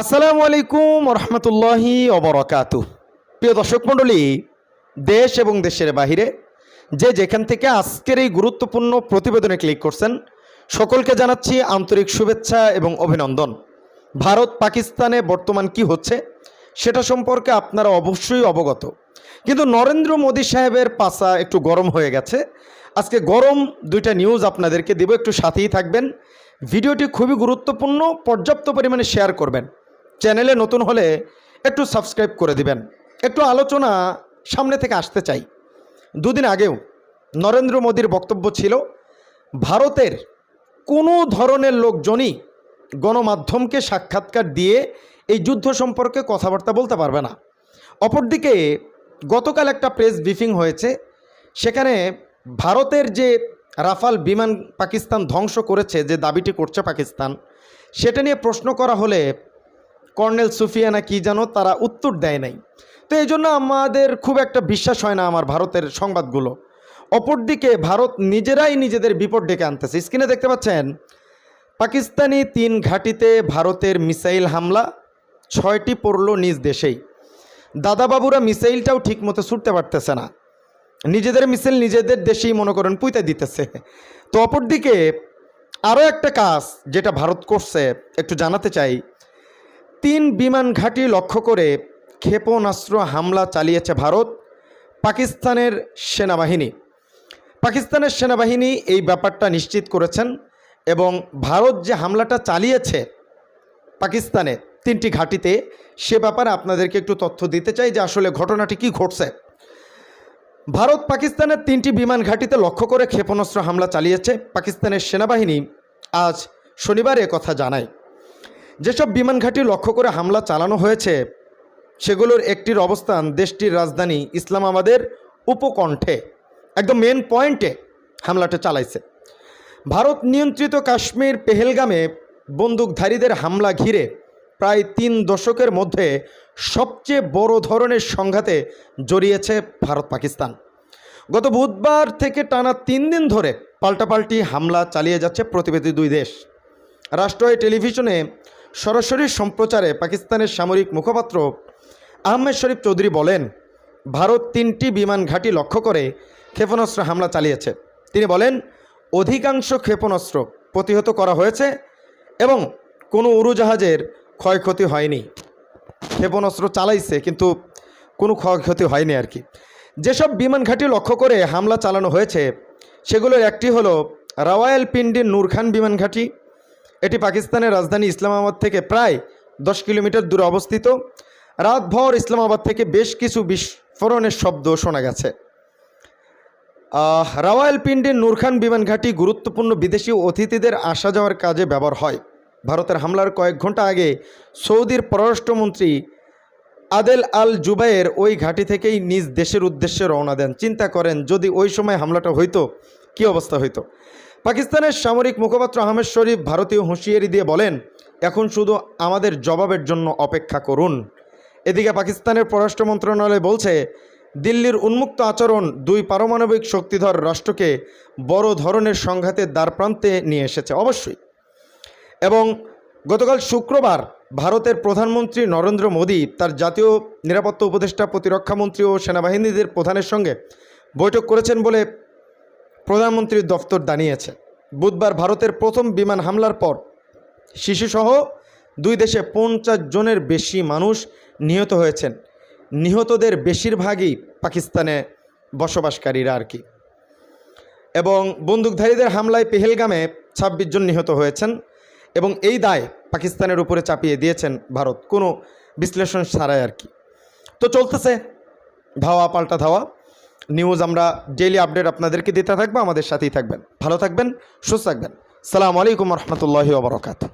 আসসালামু আলাইকুম রহমতুল্লাহি অবরকাত প্রিয় দর্শক মণ্ডলী, দেশ এবং দেশের বাহিরে যে যেখান থেকে আজকের এই গুরুত্বপূর্ণ প্রতিবেদনে ক্লিক করছেন, সকলকে জানাচ্ছি আন্তরিক শুভেচ্ছা এবং অভিনন্দন। ভারত পাকিস্তানে বর্তমান কি হচ্ছে, সেটা সম্পর্কে আপনারা অবশ্যই অবগত। কিন্তু নরেন্দ্র মোদী সাহেবের পাশা একটু গরম হয়ে গেছে। আজকে গরম দুইটা নিউজ আপনাদেরকে দেব, একটু সাথেই থাকবেন। ভিডিওটি খুবই গুরুত্বপূর্ণ, পর্যাপ্ত পরিমাণে শেয়ার করবেন। চ্যানেলে নতুন হলে একটু সাবস্ক্রাইব করে দিবেন। একটু আলোচনা সামনে থেকে আসতে চাই। দুদিন আগেও নরেন্দ্র মোদীর বক্তব্য ছিল, ভারতের কোনো ধরনের লোকজনই গণমাধ্যমকে সাক্ষাৎকার দিয়ে এই যুদ্ধ সম্পর্কে কথাবার্তা বলতে পারবে না। অপরদিকে গতকাল একটা প্রেস ব্রিফিং হয়েছে, সেখানে ভারতের যে রাফাল বিমান পাকিস্তান ধ্বংস করেছে, যে দাবিটি করছে পাকিস্তান, সেটা নিয়ে প্রশ্ন করা হলে কর্নেল সুফিয়ানা কি জানো? তারা উত্তর দেয় নাই। তো এই জন্য আমাদের খুব একটা বিশ্বাস হয় না আমার ভারতের সংবাদগুলো। অপরদিকে ভারত নিজেরাই নিজেদের বিপদ ডেকে আনতেছে। স্ক্রিনে দেখতে পাচ্ছেন, পাকিস্তানি তিন ঘাঁটিতে ভারতের মিসাইল হামলা, ছয়টি পড়ল নিজ দেশেই। দাদাবাবুরা মিসাইলটাও ঠিকমতো ছুটতে পারতেছে না। নিজেদের মিসাইল নিজেদের দেশেই মনে করেন পুঁতে দিতেছে। তো অপরদিকে আরও একটা কাজ যেটা ভারত করছে, একটু জানাতে চাই। তিন বিমান ঘাঁটি লক্ষ্য করে ক্ষেপণাস্ত্র হামলা চালিয়েছে ভারত, পাকিস্তানের সেনাবাহিনী। পাকিস্তানের সেনাবাহিনী এই ব্যাপারটা নিশ্চিত করেছেন এবং ভারত যে হামলাটা চালিয়েছে পাকিস্তানে তিনটি ঘাঁটিতে, সে ব্যাপারে আপনাদেরকে একটু তথ্য দিতে চাই যে আসলে ঘটনাটি কি ঘটছে। ভারত পাকিস্তানের তিনটি বিমান ঘাঁটিতে লক্ষ্য করে ক্ষেপণাস্ত্র হামলা চালিয়েছে। পাকিস্তানের সেনাবাহিনী আজ শনিবার কথা জানায়। যেসব বিমান ঘাঁটি লক্ষ্য করে হামলা চালানো হয়েছে, সেগুলোর একটির অবস্থান দেশটির রাজধানী ইসলামাবাদের উপকণ্ঠে, একদম মেন পয়েন্টে হামলাটা চালাইছে। ভারত নিয়ন্ত্রিত কাশ্মীর পেহেলগামে বন্দুকধারীদের হামলা ঘিরে প্রায় তিন দশকের মধ্যে সবচেয়ে বড় ধরনের সংঘাতে জড়িয়েছে ভারত পাকিস্তান। গত বুধবার থেকে টানা তিন দিন ধরে পাল্টাপাল্টি হামলা চালিয়ে যাচ্ছে প্রতিবেদী দুই দেশ। রাষ্ট্রীয় টেলিভিশনে সরাসরি সম্প্রচারে পাকিস্তানের সামরিক মুখপাত্র আহমেদ শরীফ চৌধুরী বলেন, ভারত তিনটি বিমান ঘাঁটি লক্ষ্য করে ক্ষেপণাস্ত্র হামলা চালিয়েছে। তিনি বলেন, অধিকাংশ ক্ষেপণাস্ত্র প্রতিহত করা হয়েছে এবং কোনো উড়োজাহাজের ক্ষয়ক্ষতি হয়নি। ক্ষেপণাস্ত্র চালাইছে, কিন্তু কোনো ক্ষয়ক্ষতি হয়নি আর কি। যেসব বিমান ঘাঁটি লক্ষ্য করে হামলা চালানো হয়েছে, সেগুলোর একটি হলো রাওয়ালপিন্ডির নূরখান বিমান ঘাঁটি এটি পাকিস্তানের রাজধানী ইসলামাবাদ থেকে প্রায় দশ কিলোমিটার দূরে অবস্থিত। রাতভর ইসলামাবাদ থেকে বেশ কিছু বিস্ফোরণের শব্দ শোনা গেছে। রাওয়ালপিন্ডির নূরখান বিমান ঘাঁটি গুরুত্বপূর্ণ বিদেশি অতিথিদের আসা যাওয়ার কাজে ব্যবহার হয়। ভারতের হামলার কয়েক ঘণ্টা আগে সৌদির পররাষ্ট্রমন্ত্রী আদেল আল জুবাইয়ের ওই ঘাঁটি থেকেই নিজ দেশের উদ্দেশ্যে রওনা দেন। চিন্তা করেন, যদি ওই সময় হামলাটা হইতো, কী অবস্থা হইতো? পাকিস্তানের সামরিক মুখপাত্র আহমেদ শরীফ ভারতীয় হুঁশিয়ারি দিয়ে বলেন, এখন শুধু আমাদের জবাবের জন্য অপেক্ষা করুন। এদিকে পাকিস্তানের পররাষ্ট্র মন্ত্রণালয় বলছে, দিল্লির উন্মুক্ত আচরণ দুই পারমাণবিক শক্তিধর রাষ্ট্রকে বড় ধরনের সংঘাতের দ্বারপ্রান্তে নিয়ে এসেছে অবশ্যই। এবং গতকাল শুক্রবার ভারতের প্রধানমন্ত্রী নরেন্দ্র মোদী তার জাতীয় নিরাপত্তা উপদেষ্টা প্রতিরক্ষামন্ত্রী ও সেনাবাহিনীদের প্রধানের সঙ্গে বৈঠক করেছেন বলে প্রধানমন্ত্রীর দফতর জানিয়েছে বুধবার ভারতের প্রথম বিমান হামলার পর শিশুসহ দুই দেশে পঞ্চাশ জনের বেশি মানুষ নিহত হয়েছেন। নিহতদের বেশিরভাগই পাকিস্তানে বসবাসকারীরা আর কি। এবং বন্দুকধারীদের হামলায় পেহেলগামে ছাব্বিশ জন নিহত হয়েছেন এবং এই দায় পাকিস্তানের উপরে চাপিয়ে দিয়েছেন ভারত। কোনো বিশ্লেষণ ছাড়াই আর কি। তো চলতেছে ধাওয়া, পাল্টা ধাওয়া। নিউজ আমরা ডেইলি আপডেট আপনাদেরকে দিতে থাকব, আমাদের সাথেই থাকবেন। ভালো থাকবেন, সুস্থ থাকবেন। সালামু আলাইকুম রহমতুল্লাহি ওবরাকাতু